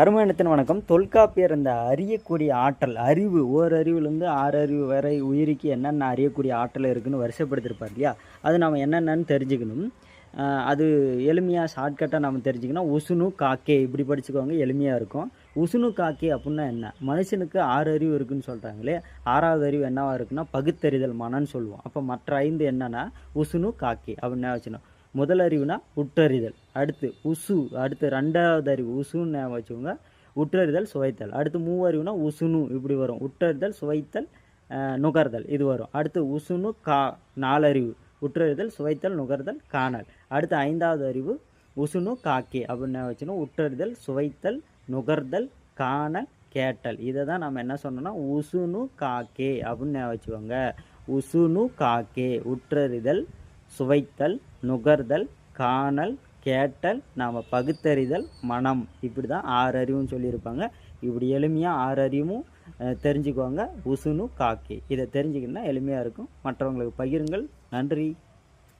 கருமணத்தின் வணக்கம். தொல்காப்பியர் இந்த அறியக்கூடிய ஆற்றல் அறிவு ஓர் அறிவுலேருந்து ஆறு அறிவு வரை உயிருக்கு என்னென்ன அறியக்கூடிய ஆற்றல் இருக்குதுன்னு வரிசைப்படுத்திருப்பார் இல்லையா? அது நம்ம என்னென்னு தெரிஞ்சுக்கணும். அது எளிமையாக ஷார்ட்கட்டாக நம்ம தெரிஞ்சுக்கணும் உசுனு காக்கே இப்படி படிச்சுக்கோங்க எளிமையாக இருக்கும். உசுனு காக்கே அப்படின்னா என்ன? மனுஷனுக்கு ஆறு அறிவு இருக்குதுன்னு சொல்கிறாங்களே ஆறாவது அறிவு என்னவாக இருக்குன்னா பகுத்தறிதல் மனன்னு சொல்லுவோம். அப்போ மற்ற ஐந்து என்னென்னா உசுனு காக்கே அப்படின்னு வச்சுக்கணும். முதல் அறிவுனா உற்றறிதல். அடுத்து உசு அடுத்து ரெண்டாவது அறிவு உசுன்னு ஞாபகம் வச்சுக்கோங்க. உற்றறிதல் சுவைத்தல். அடுத்து மூவறிவுனா உசுனு இப்படி வரும். உற்றறிதல் சுவைத்தல் நுகர்தல் இது வரும். அடுத்து உசுனு கா நாலறிவு. உற்றறிதல் சுவைத்தல் நுகர்தல் காணல். அடுத்து ஐந்தாவது அறிவு உசுனு காக்கே அப்படின்னு வச்சுக்கணும். உற்றறிதல் சுவைத்தல் நுகர்தல் காணல் கேட்டல். இதை தான் நம்ம என்ன சொன்னோம்னா உசுனு காக்கே அப்படின்னு வச்சுக்கோங்க. உசுனு காக்கே உற்றறிதல் சுவைத்தல் நுகர்தல் காணல் கேட்டல் நாம் பகுத்தறிதல் மனம். இப்படி தான் ஆறு அறிவுன்னு சொல்லியிருப்பாங்க. இப்படி எளிமையாக ஆறு அறிவும் தெரிஞ்சுக்குவாங்க. உசுனு காக்கி. இதை தெரிஞ்சுக்கினா எளிமையாக இருக்கும். மற்றவங்களுக்கு பகிருங்கள். நன்றி.